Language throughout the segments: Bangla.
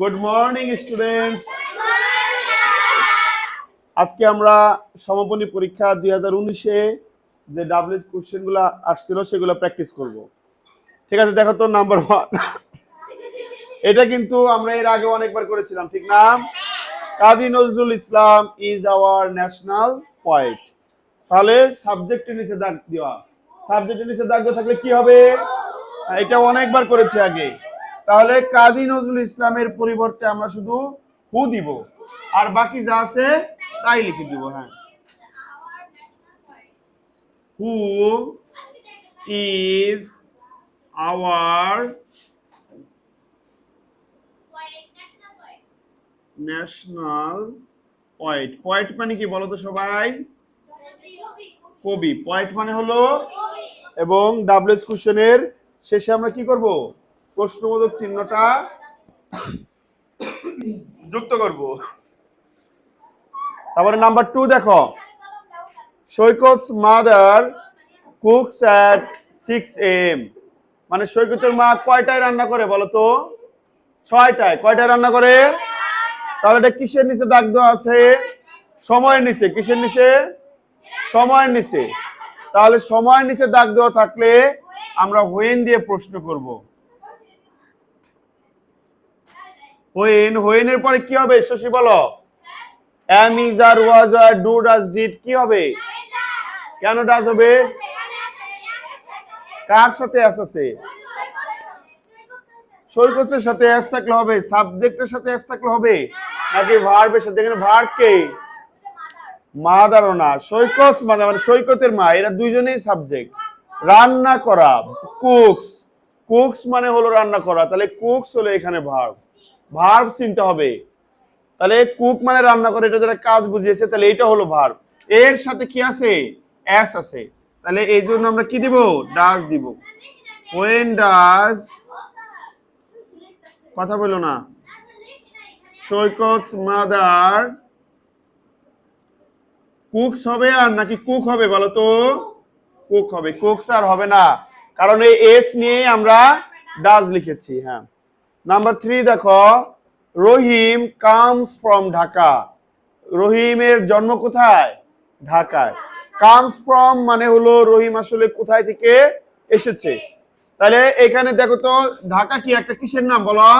গুড মর্নিং স্টুডেন্টস আজকে আমরা সমাপনী পরীক্ষা দুই হাজার উনিশে যে ডাব্লিউএস কোশ্চেনগুলো আসছিল সেগুলো প্র্যাকটিস করব। ঠিক আছে দেখো তো নাম্বার ওয়ান এটা কিন্তু আমরা এর আগে অনেকবার করেছিলাম ঠিক না? Kazi Nazrul Islam is our national point তাহলে সাবজেক্টের নিচে দাগ দেওয়া। সাবজেক্টের নিচে দাগ দেওয়া থাকলে কি হবে? এটা অনেকবার করেছে আগে। তাহলে কাজী নজরুল ইসলামের পরিবর্তে আমরা শুধু হু দিব। আর বাকি যা আছে তাই লিখে দিব হ্যাঁ। Who is our national point point মানে কি বলো তো সবাই? কবি। পয়েন্ট মানে হলো এবং ডাব্লিউএস কোশ্চেনের শেষে আমরা কি করব? প্রশ্নবোধক চিহ্নটা যুক্ত করব। তারপরে নাম্বার টু দেখো। Saikat's mother cooks at six AM মানে সৈকতের মা কয়টায় রান্না করে বলো তো? ছয়টায়। কয়টায় রান্না করে? তাহলে এটা কিসের নিচে দাগ দেওয়া আছে? সময়ের নিচে। কিসের নিচে? সময়ের নিচে। তাহলে সময়ের নিচে দাগ দেওয়া থাকলে আমরা হোয়েন দিয়ে প্রশ্ন করব। হোয়েন হোয়েনের পরে কি হবে? শশী বলো। Is are was R do does did, কি হবে? কেন ডাজ হবে? কার সাথে সৈকতের সাথে থাকলে হবে। সাবজেক্টের সাথে থাকলে হবে? নাকি ভার্বের সাথে? এখানে ভার্ব কে? মাদারও না। সৈকত মাদার মানে সৈকতের মা। এরা দুইজনেই সাবজেক্ট। রান্না করা, কুকস। কুকস মানে হলো রান্না করা। তাহলে কুকস হলো এখানে ভার্ব ভার্ব চিনতে হবে। তাহলে কুক মানে রান্না করে, এটা যারা কাজ বুঝিয়েছে, তাহলে এটা হলো ভার্ব এর সাথে কি আছে? এস আছে। তাহলে এই জন্য আমরা কি দিব? ডাজ দিব। ওয়েন ডাজ কথা বলো না। সৈকত মাদার কুকস হবে আর নাকি কুক হবে বলো তো? কুক হবে। কুকস আর হবে না। কারণ এই এস নিয়ে আমরা ডাজ লিখেছি হ্যাঁ। নাম্বার থ্রি দেখো, রহিম কামস ফ্রম ঢাকা। রহিমের জন্ম কোথায়? ঢাকায়। কামস ফ্রম মানে হলো রহিম আসলে কোথায় থেকে এসেছে। তাহলে এখানে দেখো তো, ঢাকা কি একটা কিসের নাম বলো?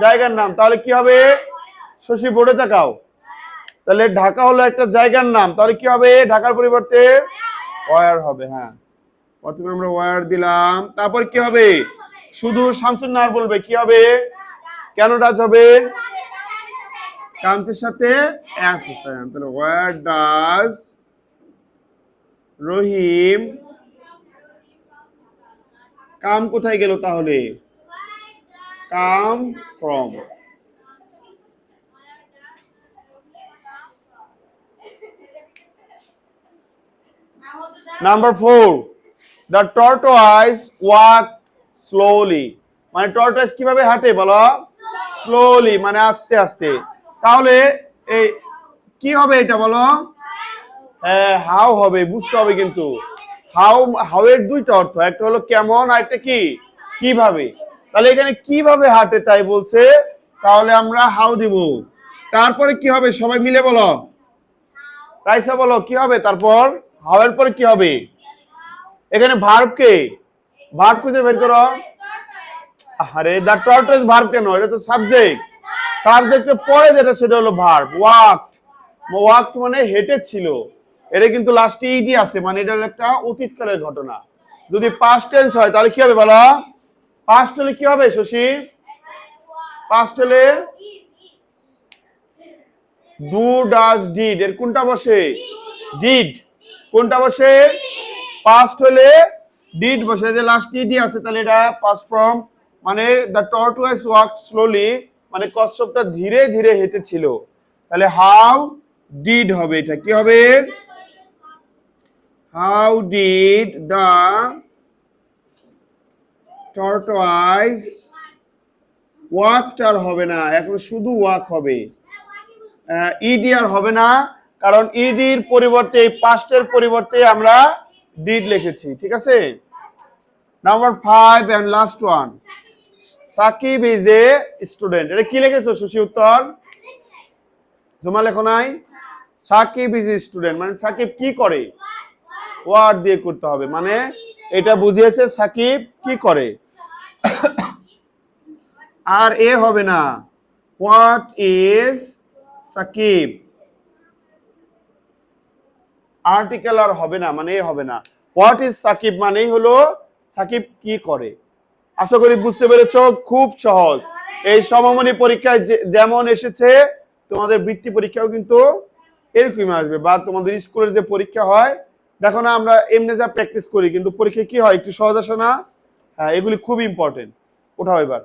জায়গার নাম। তাহলে কি হবে? শশী বোর্ডে তাকাও। তাহলে ঢাকা হলো একটা জায়গার নাম। তাহলে কি হবে? ঢাকার পরিবর্তে ওয়ার হবে হ্যাঁ। প্রথমে আমরা ওয়ার দিলাম, তারপর কি হবে? শুধু শামসুন নাহার বলবে, কি হবে? কেন ডাচ হবে? কান্তের সাথে অ্যাস আছে তাহলে ওয়ার রহিম কাম কোথায় গেল তাহলে? Come from number four the tortoise walk slowly মানে টর্টোয়াইস কীভাবে হাঁটে বলো? স্লোলি মানে আস্তে আস্তে। তাহলে এই কি হবে এটা বলো? হ্যাঁ হাউ হবে, বুঝতে হবে কিন্তু। হাউ হাউ এর দুইটা অর্থ, একটা হলো কেমন আর একটা কি? কীভাবে? তাহলে এখানে কীভাবে হাঁটে তাই বলছে, তাহলে আমরা হাউ দিব। তারপরে কি হবে সবাই মিলে বলো? রাইসা বলো, কি হবে? তারপর হাউ এর পরে কি হবে? এখানে ভার্ব কে? ভার্ব খুঁজে বের করো। আরে দা টর্টোইস ভার্ব কেন? এটা তো সাবজেক্ট সাবজেক্টের পরে যেটা, সেটা হলো ভার্ব ওয়াক ওয়াক মানে হেঁটে ছিল। এটা কিন্তু লাস্টে ইডি আছে মানে এটা একটা অতীতকালের ঘটনা। যদি পাস্ট টেন্স হয়, তাহলে কি হবে বলো? পাস্ট হলে কি হবে, শশী? পাস্ট হলে ডু ডাজ ডিড এর কোনটা বসে? ডিড কোনটা বসে? পাস্ট হলে ডিড বসে যে লাস্ট ইডি আছে, তাহলে এটা পাস্ট ফর্ম মানে দ্য টর্টোয়াইস ওয়াক স্লোলি মানে কচ্ছপটা ধীরে ধীরে হেঁটেছিল। তাহলে হাউ ডিড হবে এটা, কি হবে? হাউ ডিড দ্য টর্টোয়াইস ওয়াকটার হবে না, এখন শুধু ওয়াক হবে। ইডি আর হবে না, কারণ ইডির পরিবর্তে, এই পাস্টের পরিবর্তে আমরা ডিড লিখেছি, ঠিক আছে? Number five and last one Sakib is a student এটা কি লিখেছো, সুশি উত্তর? জমা লেখো নাই? সাকিব ইজ এ স্টুডেন্ট মানে সাকিব কি করে? ওয়ার্ড দিয়ে করতে হবে মানে এটা বুঝিয়েছে সাকিব কি করে? আর এ হবে না। What is Sakib? আর্টিকেল আর হবে না মানে হবে না। হোয়াট ইজ সাকিব মানেই হলো সাকিব কি করে? আশা করি বুঝতে পেরেছ, খুব সহজ। এই সমমনি পরীক্ষায় যেমন এসেছে, তোমাদের বৃত্তি পরীক্ষাও কিন্তু এরকমই আসবে, বা তোমাদের স্কুলের যে পরীক্ষা হয়, দেখো না, আমরা এমনি যা প্র্যাকটিস করি, কিন্তু পরীক্ষায় কি হয়, একটু সহজ আসে না? হ্যাঁ এগুলি খুব ইম্পর্টেন্ট ওঠাও এবার।